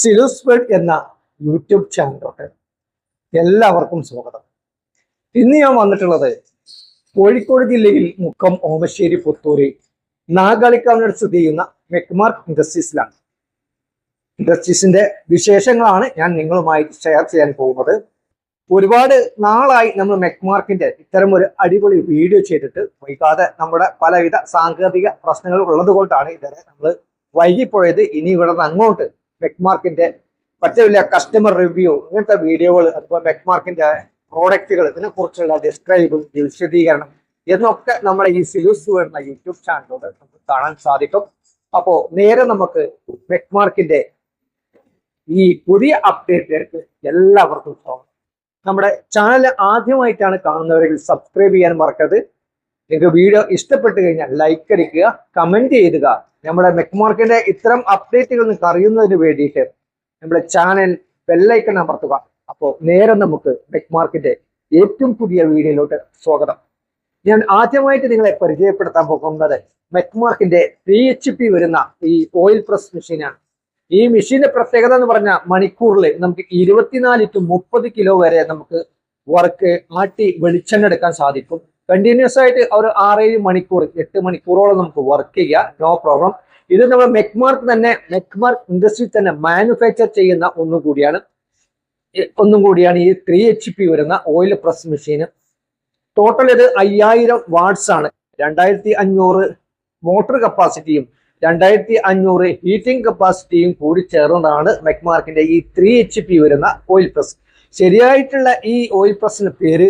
സിലുസ്ബെഡ് എന്ന യൂട്യൂബ് ചാനലിലോട്ട് എല്ലാവർക്കും സ്വാഗതം. ഇന്ന് ഞാൻ വന്നിട്ടുള്ളത് കോഴിക്കോട് ജില്ലയിൽ മുക്കം ഓമശ്ശേരി പുത്തൂര് നാഗാളിക്കാവിനോട് സ്ഥിതി ചെയ്യുന്ന മെക്മാർക്ക് ഇൻഡസ്ട്രീസിലാണ് ഇൻഡസ്ട്രീസിന്റെ വിശേഷങ്ങളാണ് ഞാൻ നിങ്ങളുമായി ഷെയർ ചെയ്യാൻ പോകുന്നത്. ഒരുപാട് നാളായി നമ്മൾ മെക്മാർക്കിന്റെ ഇത്തരം ഒരു അടിപൊളി വീഡിയോ ചെയ്തിട്ട് വൈകാതെ നമ്മുടെ പലവിധ സാങ്കേതിക പ്രശ്നങ്ങൾ ഉള്ളത് കൊണ്ടാണ് ഇതുവരെ നമ്മൾ വൈകിപ്പോയത്. ഇനി ഇവിടെ നിന്ന് അങ്ങോട്ട് മെക്മാർക്കിന്റെ വലിയ കസ്റ്റമർ റിവ്യൂ ഇങ്ങനത്തെ വീഡിയോകൾ അതുപോലെ മെക്മാർക്കിന്റെ പ്രോഡക്റ്റുകൾ ഇതിനെക്കുറിച്ചുള്ള ഡിസ്ക്രൈബ് വിശദീകരണം എന്നൊക്കെ നമ്മുടെ ഈ സിലൂസ് വരുന്ന യൂട്യൂബ് ചാനലിലൂടെ നമുക്ക് കാണാൻ സാധിക്കും. അപ്പോൾ നേരെ നമുക്ക് മെക്മാർക്കിന്റെ ഈ പുതിയ അപ്ഡേറ്റിലേക്ക് എല്ലാവർക്കും സ്വാഗതം. നമ്മുടെ ചാനൽ ആദ്യമായിട്ടാണ് കാണുന്നവരെങ്കിൽ സബ്സ്ക്രൈബ് ചെയ്യാൻ മറക്കരുത്. നിങ്ങൾക്ക് വീഡിയോ ഇഷ്ടപ്പെട്ട് കഴിഞ്ഞാൽ ലൈക്ക് അടിക്കുക കമന്റ് ചെയ്യുക നമ്മുടെ മെക്മാർക്കിന്റെ ഇത്തരം അപ്ഡേറ്റുകൾ നിങ്ങൾക്ക് അറിയുന്നതിന് വേണ്ടിയിട്ട് നമ്മുടെ ചാനൽ ബെല്ലൈക്കൺ അമർത്തുക. അപ്പോൾ നേരെ നമുക്ക് മെക്മാർക്കിന്റെ ഏറ്റവും പുതിയ വീഡിയോയിലോട്ട് സ്വാഗതം. ഞാൻ ആദ്യമായിട്ട് നിങ്ങളെ പരിചയപ്പെടുത്താൻ പോകുന്നത് മെക്മാർക്കിന്റെ ത്രീ എച്ച് പി വരുന്ന ഈ ഓയിൽ പ്രസ് മെഷീനാണ് ഈ മെഷീന്റെ പ്രത്യേകത എന്ന് പറഞ്ഞാൽ മണിക്കൂറിൽ നമുക്ക് ഇരുപത്തിനാല് ടു മുപ്പത് കിലോ വരെ നമുക്ക് വർക്ക് ആട്ടി വെളിച്ചെണ്ണ എടുക്കാൻ സാധിക്കും. കണ്ടിന്യൂസ് ആയിട്ട് ഒരു ആറേഴ് മണിക്കൂർ എട്ട് മണിക്കൂറോളം നമുക്ക് വർക്ക് ചെയ്യാം. നോ പ്രോബ്ലം ഇത് നമ്മൾ മെക്മാർക്ക് തന്നെ മെക്മാർക്ക് ഇൻഡസ്ട്രി തന്നെ മാനുഫാക്ചർ ചെയ്യുന്ന ഒന്നും കൂടിയാണ്. ഒന്നും കൂടിയാണ് ഈ ത്രീ എച്ച് പി വരുന്ന ഓയിൽ പ്രസ് മെഷീന് ടോട്ടൽ ഇത് അയ്യായിരം വാട്ട്സ് ആണ്. രണ്ടായിരത്തി അഞ്ഞൂറ് മോട്ടോർ കപ്പാസിറ്റിയും രണ്ടായിരത്തി അഞ്ഞൂറ് ഹീറ്റിംഗ് കപ്പാസിറ്റിയും കൂടി ചേർന്നതാണ് മെക്മാർക്കിന്റെ ഈ ത്രീ എച്ച് പി വരുന്ന ഓയിൽ പ്രസ് ശരിയായിട്ടുള്ള ഈ ഓയിൽ പ്രസിന് പേര്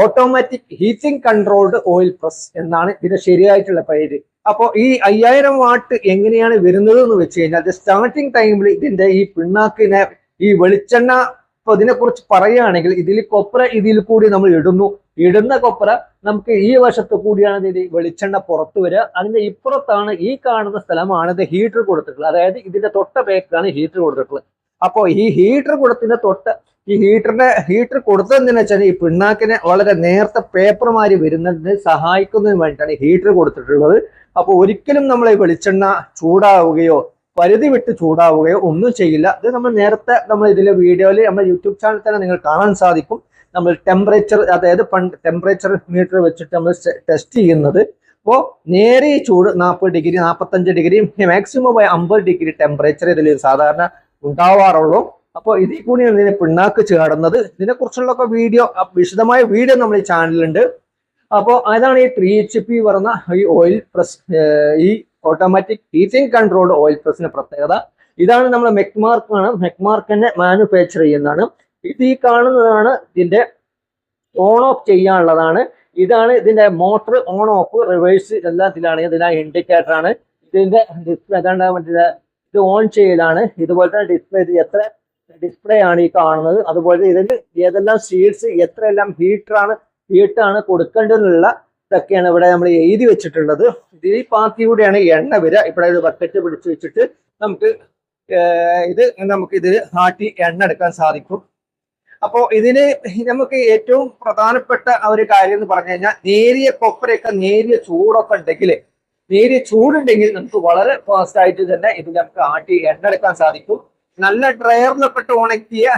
automatic heating controlled oil press എന്നാണ് ഇതിന്റെ ശരിയായിട്ടുള്ള പേര്. അപ്പോൾ ഈ അയ്യായിരം വാട്ട് എങ്ങനെയാണ് വരുന്നത് എന്ന് വെച്ച് കഴിഞ്ഞാൽ സ്റ്റാർട്ടിങ് ടൈമിൽ ഇതിന്റെ ഈ പിണ്ണാക്കിനെ ഈ വെളിച്ചെണ്ണ ഇപ്പൊ ഇതിനെ കുറിച്ച് പറയുകയാണെങ്കിൽ ഇതിൽ കൊപ്ര ഇതിൽ കൂടി നമ്മൾ ഇടുന്നു. ഇടുന്ന കൊപ്ര നമുക്ക് ഈ വശത്ത് കൂടിയാണ് ഇതിൽ വെളിച്ചെണ്ണ പുറത്തു വരിക. അതിന്റെ ഇപ്പുറത്താണ് ഈ കാണുന്ന സ്ഥലമാണ് ഇത് ഹീറ്റർ കൊടുത്തിട്ടുള്ളത്. അതായത് ഇതിന്റെ തൊട്ട ബേക്കാണ് ഹീറ്റർ കൊടുത്തിട്ടുള്ളത്. അപ്പോൾ ഈ ഹീറ്റർ കൊടുത്തിന്റെ തൊട്ട് ഈ ഹീറ്ററിന്റെ ഹീറ്റർ കൊടുത്തതെന്ന് വെച്ചാൽ ഈ പിണ്ണാക്കിനെ വളരെ നേർത്ത പേപ്പർമാരി വരുന്നതിന് സഹായിക്കുന്നതിന് വേണ്ടിയിട്ടാണ് ഹീറ്റർ കൊടുത്തിട്ടുള്ളത്. അപ്പോൾ ഒരിക്കലും നമ്മൾ ഈ വെളിച്ചെണ്ണ ചൂടാവുകയോ പരിധി വിട്ട് ചൂടാവുകയോ ഒന്നും ചെയ്യില്ല. അത് നമ്മൾ നേരത്തെ നമ്മൾ ഇതിലെ വീഡിയോയിൽ നമ്മുടെ യൂട്യൂബ് ചാനൽ തന്നെ നിങ്ങൾ കാണാൻ സാധിക്കും. നമ്മൾ ടെമ്പറേച്ചർ അതായത് പണ്ട് ടെമ്പറേച്ചർ മീറ്റർ വെച്ചിട്ട് നമ്മൾ ടെസ്റ്റ് ചെയ്യുന്നത്. അപ്പോൾ നേരെ ചൂട് നാൽപ്പത് ഡിഗ്രി നാൽപ്പത്തഞ്ച് ഡിഗ്രി മാക്സിമം അമ്പത് ഡിഗ്രി ടെമ്പറേച്ചർ ഇതിൽ സാധാരണ ഉണ്ടാവാറുള്ളൂ. അപ്പോൾ ഇതിൽ കൂടിയാണ് ഇതിനെ പിണ്ണാക്ക് ചേടുന്നത്. ഇതിനെക്കുറിച്ചുള്ള വീഡിയോ വിശദമായ വീഡിയോ നമ്മൾ ഈ ചാനലിലുണ്ട്. അപ്പോൾ അതാണ് ഈ ത്രീ എച്ച് പി പറഞ്ഞ ഈ ഓയിൽ പ്രസ് ഈ ഓട്ടോമാറ്റിക് ഹീറ്റിംഗ് കൺട്രോൾഡ് ഓയിൽ പ്രസിന്റെ പ്രത്യേകത. ഇതാണ് നമ്മൾ മെക്മാർക്ക് ആണ് മെക്മാർക്ക് തന്നെ മാനുഫാക്ചർ ചെയ്യുന്നതാണ്. ഇത് ഈ കാണുന്നതാണ് ഇതിന്റെ ഓൺ ഓഫ് ചെയ്യാനുള്ളതാണ്. ഇതാണ് ഇതിന്റെ മോട്ടർ ഓൺ ഓഫ് റിവേഴ്സ് എല്ലാം ഇതിലാണ്. ഇതിനാ ഇൻഡിക്കേറ്റർ ആണ്. ഇതിന്റെ ഡിസ്പ്ലേ അതാണ്ട് മറ്റേ ഇത് ഓൺ ചെയ്യലാണ് ഇതുപോലെ തന്നെ ഡിസ്പ്ലേ എത്ര ഡിസ്പ്ലേ ആണ് ഈ കാണുന്നത്. അതുപോലെ ഇതിന് ഏതെല്ലാം സീഡ്സ് എത്രയെല്ലാം ഹീറ്ററാണ് ഹീറ്റാണ് കൊടുക്കേണ്ടതെന്നുള്ള ഇതൊക്കെയാണ് ഇവിടെ നമ്മൾ എഴുതി വെച്ചിട്ടുള്ളത്. ഈ കൂടെയാണ് എണ്ണ വരിക. ഇവിടെ ഒരു ബക്കറ്റ് പിടിച്ചു വെച്ചിട്ട് നമുക്ക് ഇത് നമുക്ക് ഇതിൽ ആട്ടി എണ്ണ എടുക്കാൻ സാധിക്കും. അപ്പോൾ ഇതിന് നമുക്ക് ഏറ്റവും പ്രധാനപ്പെട്ട ഒരു കാര്യം എന്ന് പറഞ്ഞു കഴിഞ്ഞാൽ നേരിയ കൊപ്പരയൊക്കെ നേരിയ ചൂടൊക്കെ ഉണ്ടെങ്കിൽ നേരിയ ചൂടുണ്ടെങ്കിൽ നമുക്ക് വളരെ ഫാസ്റ്റ് ആയിട്ട് തന്നെ ഇത് നമുക്ക് ആട്ടി എണ്ണെടുക്കാൻ സാധിക്കും. നല്ല ഡ്രയറിലൊക്കെ ഉണക്കിയ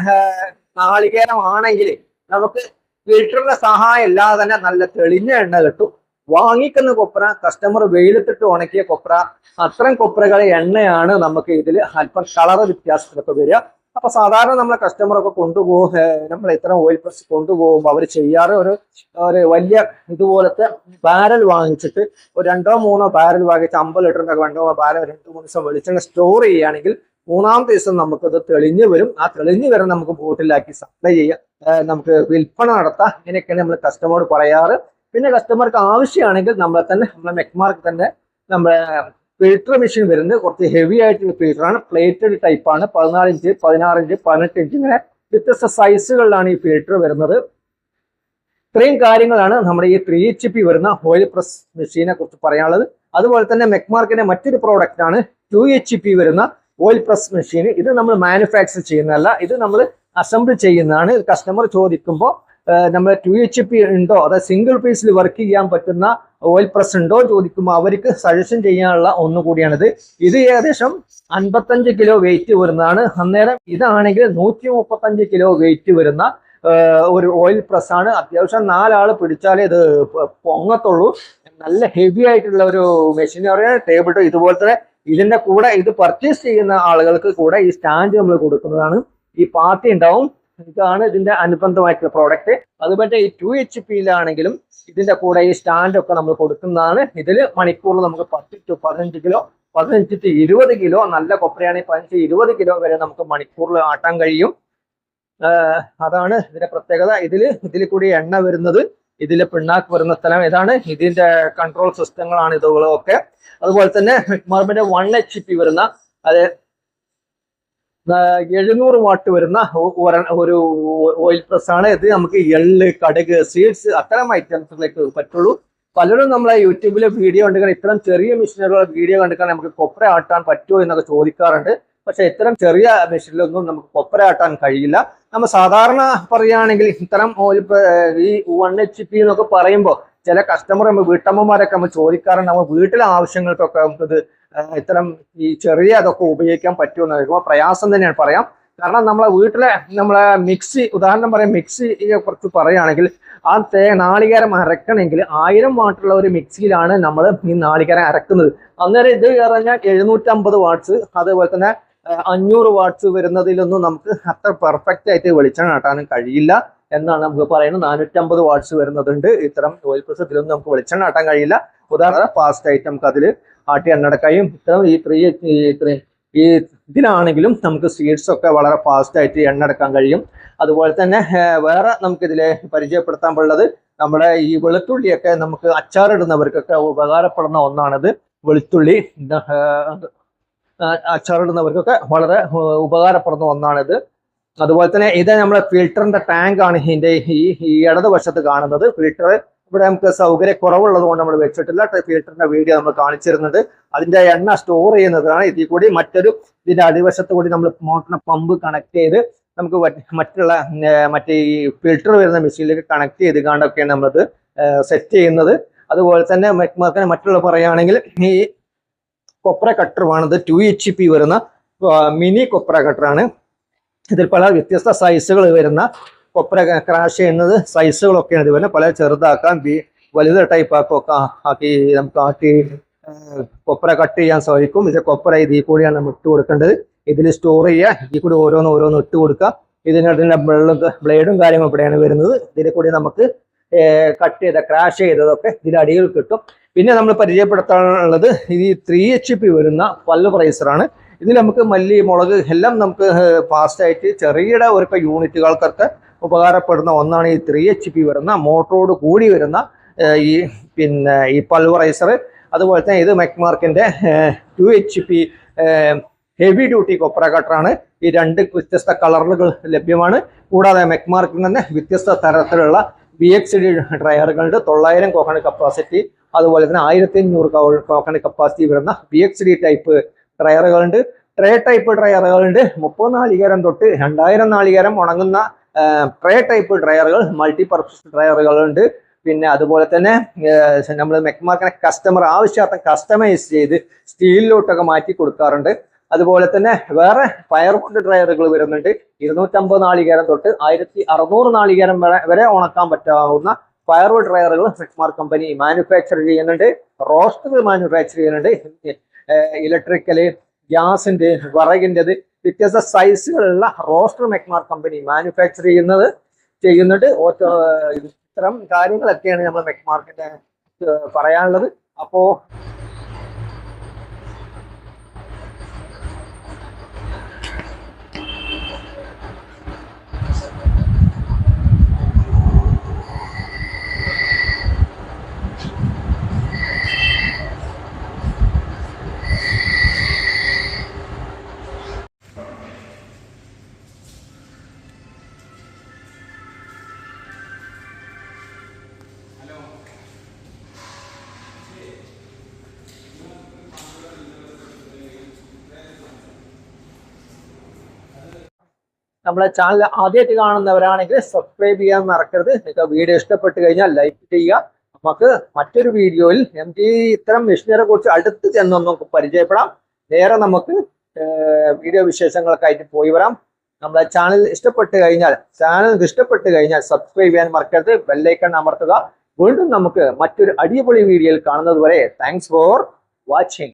നാളികേരമാണെങ്കിൽ നമുക്ക് ഫിൽറ്ററിന്റെ സഹായം ഇല്ലാതെ തന്നെ നല്ല തെളിഞ്ഞ എണ്ണ കിട്ടും. വാങ്ങിക്കുന്ന കൊപ്ര കസ്റ്റമർ വെയിലത്തിട്ട് ഉണക്കിയ കൊപ്ര അത്തരം കൊപ്രകളെ എണ്ണയാണ് നമുക്ക് ഇതിൽ അല്പം കളർ വ്യത്യാസത്തിലൊക്കെ വരിക. അപ്പൊ സാധാരണ നമ്മളെ കസ്റ്റമറൊക്കെ കൊണ്ടുപോകും നമ്മൾ ഇത്തരം ഓയിൽ പ്രസ് കൊണ്ടുപോകുമ്പോൾ അവർ ചെയ്യാറ് ഒരു ഒരു വലിയ ഇതുപോലത്തെ ബാരൽ വാങ്ങിച്ചിട്ട് ഒരു രണ്ടോ മൂന്നോ ബാരൽ വാങ്ങിച്ച് അമ്പത് ലിറ്ററിന്റെ രണ്ടോ ബാരൽ രണ്ട് മൂന്ന് ദിവസം വെളിച്ചെണ്ണ സ്റ്റോർ ചെയ്യുകയാണെങ്കിൽ മൂന്നാമത്തെ ദിവസം നമുക്കത് തെളിഞ്ഞു വരും. ആ തെളിഞ്ഞു വരെ നമുക്ക് ബോട്ടിലാക്കി സപ്ലൈ ചെയ്യാം. നമുക്ക് വിൽപ്പന നടത്താം. ഇങ്ങനെയൊക്കെയാണ് നമ്മൾ കസ്റ്റമറോട് പറയാറ്. പിന്നെ കസ്റ്റമർക്ക് ആവശ്യമാണെങ്കിൽ നമ്മളെ തന്നെ നമ്മളെ മെക്മാർക്ക് തന്നെ നമ്മളെ ഫിൽറ്റർ മെഷീൻ വരുന്നത് കുറച്ച് ഹെവി ആയിട്ടുള്ള ഫിൽറ്ററാണ് പ്ലേറ്റഡ് ടൈപ്പാണ് പതിനാല് ഇഞ്ച് പതിനാറ് ഇഞ്ച് പതിനെട്ട് ഇഞ്ച് ഇങ്ങനെ വ്യത്യസ്ത സൈസുകളിലാണ് ഈ ഫിൽറ്റർ വരുന്നത്. ഇത്രയും കാര്യങ്ങളാണ് നമ്മുടെ ഈ ത്രീ എച്ച് പി വരുന്ന ഓയിൽ പ്രസ് മെഷീനെ കുറിച്ച് പറയാനുള്ളത്. അതുപോലെ തന്നെ മെക്മാർക്കിന്റെ മറ്റൊരു പ്രോഡക്റ്റ് ആണ് ടു എച്ച് പി വരുന്ന ഓയിൽ പ്രസ് മെഷീൻ ഇത് നമ്മൾ മാനുഫാക്ചർ ചെയ്യുന്നതല്ല ഇത് നമ്മൾ അസംബിൾ ചെയ്യുന്നതാണ്. കസ്റ്റമർ ചോദിക്കുമ്പോൾ നമ്മൾ ടു എച്ച് പി ഉണ്ടോ? അതായത് സിംഗിൾ പീസിൽ വർക്ക് ചെയ്യാൻ പറ്റുന്ന ഓയിൽ പ്രസ് ഉണ്ടോ ചോദിക്കുമ്പോൾ അവർക്ക് സജഷൻ ചെയ്യാനുള്ള ഒന്നുകൂടിയാണിത് ഇത് ഏകദേശം അൻപത്തഞ്ച് കിലോ വെയിറ്റ് വരുന്നതാണ്. അന്നേരം ഇതാണെങ്കിൽ നൂറ്റി മുപ്പത്തഞ്ച് കിലോ വെയിറ്റ് വരുന്ന ഒരു ഓയിൽ പ്രസ് ആണ്. അത്യാവശ്യം നാലാൾ പിടിച്ചാലേ ഇത് പൊങ്ങത്തുള്ളൂ. നല്ല ഹെവി ആയിട്ടുള്ള ഒരു മെഷീൻ പറയാം ടേബിൾ ഇതുപോലെ തന്നെ ഇതിന്റെ കൂടെ ഇത് പർച്ചേസ് ചെയ്യുന്ന ആളുകൾക്ക് കൂടെ ഈ സ്റ്റാൻഡ് നമ്മൾ കൊടുക്കുന്നതാണ്. ഈ പാർട്ടി ഉണ്ടാവും. ഇതാണ് ഇതിന്റെ അനുബന്ധമായിട്ടുള്ള പ്രോഡക്റ്റ് അതുപോലെ ഈ ടു എച്ച് പിയിലാണെങ്കിലും ഇതിന്റെ കൂടെ ഈ സ്റ്റാൻഡ് ഒക്കെ നമ്മൾ കൊടുക്കുന്നതാണ്. ഇതിൽ മണിക്കൂറിൽ നമുക്ക് പത്ത് ടു പതിനഞ്ച് കിലോ പതിനഞ്ച് ടു ഇരുപത് കിലോ നല്ല കൊപ്രയാണെങ്കിൽ പതിനഞ്ച് ഇരുപത് കിലോ വരെ നമുക്ക് മണിക്കൂറിൽ ആട്ടാൻ കഴിയും. അതാണ് ഇതിന്റെ പ്രത്യേകത. ഇതിൽ ഇതിൽ കൂടി എണ്ണ വരുന്നത് ഇതിൽ പിണ്ണാക്ക് വരുന്ന സ്ഥലം ഇതാണ്. ഇതിന്റെ കൺട്രോൾ സിസ്റ്റങ്ങളാണ് ഇതുകളൊക്കെ. അതുപോലെ തന്നെ മാർബിന്റെ വൺ എച്ച് പി വരുന്ന അത് എഴുന്നൂറ് വാട്ട് വരുന്ന ഒരു ഓയിൽ പ്രസ് ആണ് ഇത് നമുക്ക് എള്ള് കടുക് സീഡ്സ് അത്തരം ഐറ്റംസിലേക്ക് പറ്റുള്ളൂ. പലരും നമ്മളെ യൂട്യൂബിലെ വീഡിയോ കണ്ടിക്കാൻ ഇത്തരം ചെറിയ മെഷീനുകളുടെ വീഡിയോ കണ്ടിക്കാൻ നമുക്ക് കൊപ്ര ആട്ടാൻ പറ്റുമോ എന്നൊക്കെ ചോദിക്കാറുണ്ട്. പക്ഷെ ഇത്തരം ചെറിയ മെഷീനിലൊന്നും നമുക്ക് കൊപ്ര ആട്ടാൻ കഴിയില്ല. നമ്മൾ സാധാരണ പറയുകയാണെങ്കിൽ ഇത്തരം ഓയിൽ ഈ വൺ എച്ച് പി എന്നൊക്കെ പറയുമ്പോൾ ചില കസ്റ്റമർ നമ്മൾ വീട്ടമ്മമാരൊക്കെ നമ്മൾ ചോദിക്കാറുണ്ട്. നമ്മൾ വീട്ടിലെ ആവശ്യങ്ങൾക്കൊക്കെ നമുക്കിത് ഇത്തരം ഈ ചെറിയ അതൊക്കെ ഉപയോഗിക്കാൻ പറ്റുമെന്ന് ചോദിക്കുമ്പോൾ പ്രയാസം തന്നെയാണ് പറയാം. കാരണം നമ്മളെ വീട്ടിലെ നമ്മളെ മിക്സി ഉദാഹരണം പറയാം മിക്സിയെ കുറിച്ച് പറയുകയാണെങ്കിൽ ആ തേ നാളികേരം അരക്കണമെങ്കിൽ ആയിരം വാട്ടുള്ള ഒരു മിക്സിയിലാണ് നമ്മൾ ഈ നാളികേരം അരക്കുന്നത്. അന്നേരം ഇത് പറഞ്ഞാൽ എഴുന്നൂറ്റമ്പത് വാട്ട്സ് അതുപോലെ തന്നെ അഞ്ഞൂറ് വാട്ട്സ് വരുന്നതിലൊന്നും നമുക്ക് അത്ര പെർഫെക്റ്റ് ആയിട്ട് വെളിച്ചെണ്ണ കാട്ടാനും കഴിയില്ല. എന്നാണ് നമുക്ക് പറയുന്നത്. നാനൂറ്റമ്പത് വാട്ട്സ് വരുന്നതുണ്ട്. ഇത്തരം ഓയിൽ പ്രസ് ഇതിലൊന്നും നമുക്ക് വെളിച്ചെണ്ണ ആട്ടാൻ കഴിയില്ല. ഉദാഹരണം ഫാസ്റ്റ് ആയിട്ട് നമുക്ക് അതിൽ ആട്ടി എണ്ണടക്കായും ഇത്തരം ഈ ത്രീ ഈ ഇതിലാണെങ്കിലും നമുക്ക് സീഡ്സ് ഒക്കെ വളരെ ഫാസ്റ്റ് ആയിട്ട് എണ്ണെടുക്കാൻ കഴിയും. അതുപോലെ തന്നെ വേറെ നമുക്കിതിൽ പരിചയപ്പെടുത്താൻ ഉള്ളത് നമ്മുടെ ഈ വെളുത്തുള്ളിയൊക്കെ നമുക്ക് അച്ചാറിടുന്നവർക്കൊക്കെ ഉപകാരപ്പെടുന്ന ഒന്നാണിത്. വെളുത്തുള്ളി അച്ചാറിടുന്നവർക്കൊക്കെ വളരെ ഉപകാരപ്പെടുന്ന ഒന്നാണിത്. അതുപോലെ തന്നെ ഇത് നമ്മുടെ ഫിൽറ്ററിന്റെ ടാങ്ക് ആണ് ഇതിന്റെ ഈ ഈ ഇടതുവശത്ത് കാണുന്നത്. ഫിൽറ്റർ ഇവിടെ നമുക്ക് സൗകര്യക്കുറവുള്ളത് കൊണ്ട് നമ്മൾ വെച്ചിട്ടില്ല. ഫിൽറ്ററിന്റെ വീഡിയോ നമ്മൾ കാണിച്ചിരുന്നത്. അതിന്റെ എണ്ണ സ്റ്റോർ ചെയ്യുന്നതാണ്. ഇതിൽ കൂടി മറ്റൊരു ഇതിന്റെ അടിവശത്ത് കൂടി നമ്മൾ മോട്ടറിന് പമ്പ് കണക്ട് ചെയ്ത് നമുക്ക് മറ്റുള്ള മറ്റേ ഈ ഫിൽറ്റർ വരുന്ന മെഷീനിലേക്ക് കണക്ട് ചെയ്ത് കണ്ടൊക്കെയാണ് നമ്മളത് സെറ്റ് ചെയ്യുന്നത്. അതുപോലെ തന്നെ മറ്റുള്ള പറയുകയാണെങ്കിൽ ഈ കൊപ്ര കട്ടറുമാണിത് ടു എച്ച് പി വരുന്ന മിനി കൊപ്ര കട്ടറാണ് ഇതിൽ പല വ്യത്യസ്ത സൈസുകൾ വരുന്ന കൊപ്ര ക്രാഷ് ചെയ്യുന്നത് സൈസുകളൊക്കെയാണ് ഇതുപോലെ പല ചെറുതാക്കാം വലുത് ടൈപ്പ് ആക്കൊക്കെ ആക്കി നമുക്ക് ആക്കി കൊപ്ര കട്ട് ചെയ്യാൻ സാധിക്കും. ഇത് കൊപ്ര ഇതിൽ കൂടിയാണ് നമ്മൾ ഇട്ട് കൊടുക്കേണ്ടത്. ഇതിൽ സ്റ്റോർ ചെയ്യുക. ഇതിൽ കൂടി ഓരോന്ന് ഓരോന്ന് ഇട്ട് കൊടുക്കുക. ഇതിനകത്തിന്റെ ബ്ലേഡും കാര്യങ്ങളും ഇവിടെയാണ് വരുന്നത്. ഇതിൽ കൂടി നമുക്ക് കട്ട് ചെയ്ത ക്രാഷ് ചെയ്തതൊക്കെ ഇതിൽ അടിയിൽ കിട്ടും. പിന്നെ നമ്മൾ പരിചയപ്പെടുത്താനുള്ളത് ഈ ത്രീ എച്ച് പി വരുന്ന പല്ല് പ്രൈസറാണ് ഇതിൽ നമുക്ക് മല്ലി മുളക് എല്ലാം നമുക്ക് ഫാസ്റ്റായിട്ട് ചെറിയ ഒരു യൂണിറ്റുകൾക്കൊക്കെ ഉപകാരപ്പെടുന്ന ഒന്നാണ് ഈ ത്രീ എച്ച് പി വരുന്ന മോട്ടറോട് കൂടി വരുന്ന ഈ പിന്നെ ഈ പൾവറൈസർ അതുപോലെ തന്നെ ഇത് മെക്മാർക്കിന്റെ two H P heavy duty കൊപ്ര കട്ടറാണ് ഈ രണ്ട് വ്യത്യസ്ത കളറുകൾ ലഭ്യമാണ്. കൂടാതെ മെക്മാർക്കിൽ തന്നെ വ്യത്യസ്ത തരത്തിലുള്ള ബി എക്സ് ഡി ഡ്രയറുകളുണ്ട് തൊള്ളായിരം കോക്കണ കപ്പാസിറ്റി അതുപോലെ തന്നെ ആയിരത്തി അഞ്ഞൂറ് കോക്കണ കപ്പാസിറ്റി വരുന്ന ബി എക്സ് ഡി ടൈപ്പ് ഡ്രയറുകളുണ്ട് ട്രേ ടൈപ്പ് ഡ്രയറുകളുണ്ട് മുപ്പത് നാളികേരം തൊട്ട് രണ്ടായിരം നാളികേരം ഉണങ്ങുന്ന ട്രേ ടൈപ്പ് ഡ്രയറുകൾ മൾട്ടി പർപ്പസ് ഡ്രയറുകളുണ്ട് പിന്നെ അതുപോലെ തന്നെ നമ്മൾ മെക്മാർക്കിനെ കസ്റ്റമർ ആവശ്യാർത്ഥം കസ്റ്റമൈസ് ചെയ്ത് സ്റ്റീലിലോട്ടൊക്കെ മാറ്റി കൊടുക്കാറുണ്ട്. അതുപോലെ തന്നെ വേറെ ഫയർവുഡ് ഡ്രയറുകൾ വരുന്നുണ്ട്. ഇരുന്നൂറ്റമ്പത് നാളികേരം തൊട്ട് ആയിരത്തി അറുന്നൂറ് നാളികേരം വരെ വരെ ഉണക്കാൻ പറ്റാവുന്ന ഫയർവുഡ് ഡ്രയറുകൾ സെക്മാർ കമ്പനി മാനുഫാക്ചർ ചെയ്യുന്നുണ്ട്. റോസ്റ്റർ മാനുഫാക്ചർ ചെയ്യുന്നുണ്ട്. ഇലക്ട്രിക്കൽ ഗ്യാസിന്റെ വിറകിന്റെത് വ്യത്യസ്ത സൈസുകളുള്ള റോസ്റ്റർ മെക്മാർ കമ്പനി മാനുഫാക്ചർ ചെയ്യുന്നത് ചെയ്യുന്നുണ്ട്. ഇത്തരം കാര്യങ്ങളൊക്കെയാണ് നമ്മൾ മെക്മാർക്കിന്റെ പറയാനുള്ളത്. അപ്പോ നമ്മളെ ചാനൽ ആദ്യമായിട്ട് കാണുന്നവരാണെങ്കിൽ സബ്സ്ക്രൈബ് ചെയ്യാൻ മറക്കരുത്. നിങ്ങൾക്ക് വീഡിയോ ഇഷ്ടപ്പെട്ട് കഴിഞ്ഞാൽ ലൈക്ക് ചെയ്യുക. നമുക്ക് മറ്റൊരു വീഡിയോയിൽ എം ജി ഇത്തരം മെഷീനറെ കുറിച്ച് അടുത്ത് ചെന്നൊന്ന് നമുക്ക് പരിചയപ്പെടാം. നേരെ നമുക്ക് വീഡിയോ വിശേഷങ്ങളൊക്കെ ആയിട്ട് പോയി വരാം. നമ്മളെ ചാനൽ ഇഷ്ടപ്പെട്ട് കഴിഞ്ഞാൽ ചാനൽ ഇഷ്ടപ്പെട്ട് കഴിഞ്ഞാൽ സബ്സ്ക്രൈബ് ചെയ്യാൻ മറക്കരുത്. ബെല്ലൈക്കൺ അമർത്തുക. വീണ്ടും നമുക്ക് മറ്റൊരു അടിപൊളി വീഡിയോയിൽ കാണുന്നത് വരെ താങ്ക്സ് ഫോർ വാച്ചിങ്